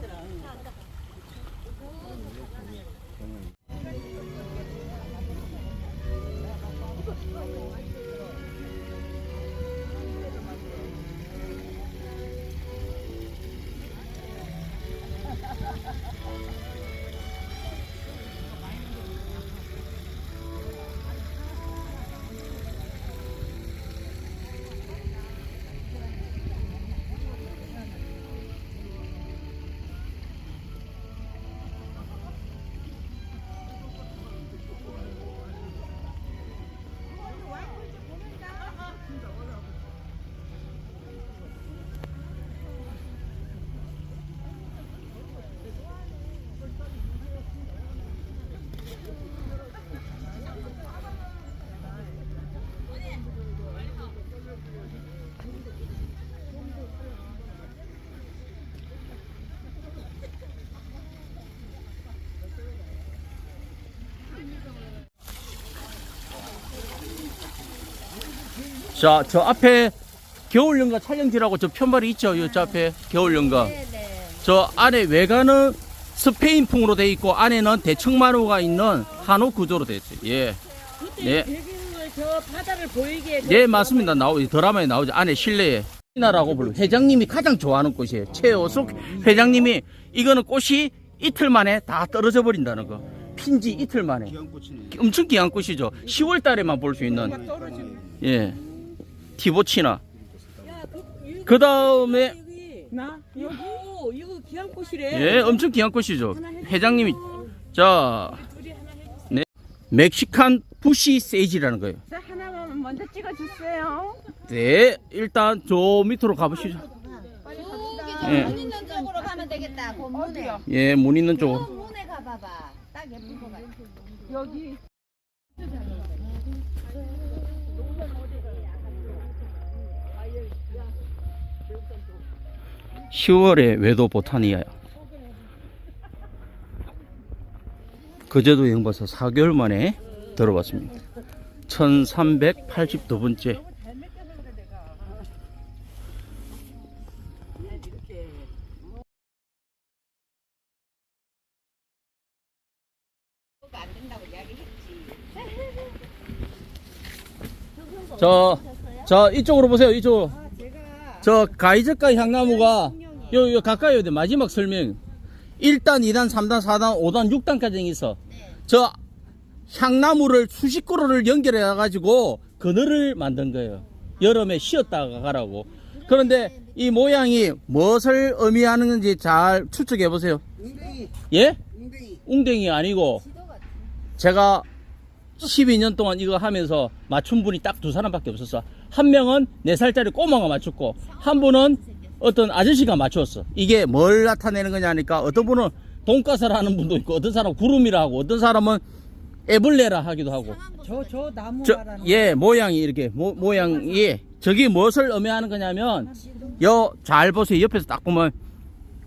对啊，好的。嗯。 자, 저 앞에 겨울연가 촬영지라고 저 편말이 있죠. 요 저 앞에 겨울연가. 네네. 저 안에 외관은 스페인풍으로 돼 있고 안에는 대청마루가 있는 한옥 구조로 돼 있어요. 예. 네. 배경을 저 바다를 보이게. 예, 맞습니다. 나오 드라마에 나오죠. 안에 실내에 나라고 불러. 회장님이 가장 좋아하는 꽃이에요. 최호숙 회장님이 이거는 꽃이 이틀 만에 다 떨어져 버린다는 거. 핀지 이틀 만에. 엄청 귀한 꽃이죠. 10월 달에만 볼 수 있는. 예. 티보치나. 그 다음에 나 여기 오, 이거 귀한 꽃이래. 예, 엄청 귀한 꽃이죠. 회장님이 자, 네, 멕시칸 부시 세이지라는 거예요. 자 하나만 먼저 찍어주세요. 네, 일단 저 밑으로 가보시죠. 저기 예. 저문 있는 쪽으로 가면 되겠다. 그 문에. 예, 문 있는 그 쪽으로. 문에 가봐봐. 딱 예쁜 거 같아. 여기 10월에 외도 보타니아야. 그제도 여행 봐서 4개월 만에 들어봤습니다. 1382번째. 저, 저 이쪽으로 보세요. 이쪽으로. 저 가이저가 향나무가 요, 요 가까이 오대 마지막 설명. 1단, 2단, 3단, 4단, 5단, 6단까지 있어. 저 향나무를 수십 그루를 연결해 가지고 그늘을 만든 거예요. 여름에 쉬었다가 가라고. 그런데 이 모양이 무엇을 의미하는 건지 잘 추측해 보세요. 예? 웅댕이 아니고 제가 12년 동안 이거 하면서 맞춘 분이 딱 두 사람밖에 없었어. 한 명은 4살짜리 꼬마가 맞췄고, 한 분은 어떤 아저씨가 맞췄어. 이게 뭘 나타내는 거냐니까, 어떤 분은 돈가스를 하는 분도 있고, 어떤 사람은 구름이라 하고, 어떤 사람은 애벌레라 하기도 하고. 저 저 나무 저, 말하는 예, 모양이 이렇게, 모, 모양이, 저기 무엇을 의미하는 거냐면, 여, 잘 보세요. 옆에서 딱 보면,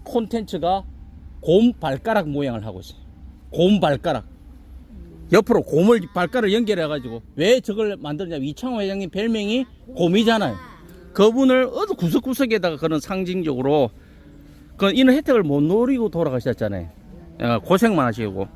콘텐츠가 곰 발가락 모양을 하고 있어요. 곰 발가락. 옆으로 곰을 발가락을 연결해 가지고, 왜 저걸 만들었냐면, 이창호 회장님 별명이 곰이잖아요. 그분을 어느 구석구석에다가 그런 상징적으로, 그, 이런 혜택을 못 노리고 돌아가셨잖아요. 예, 고생만 하시고.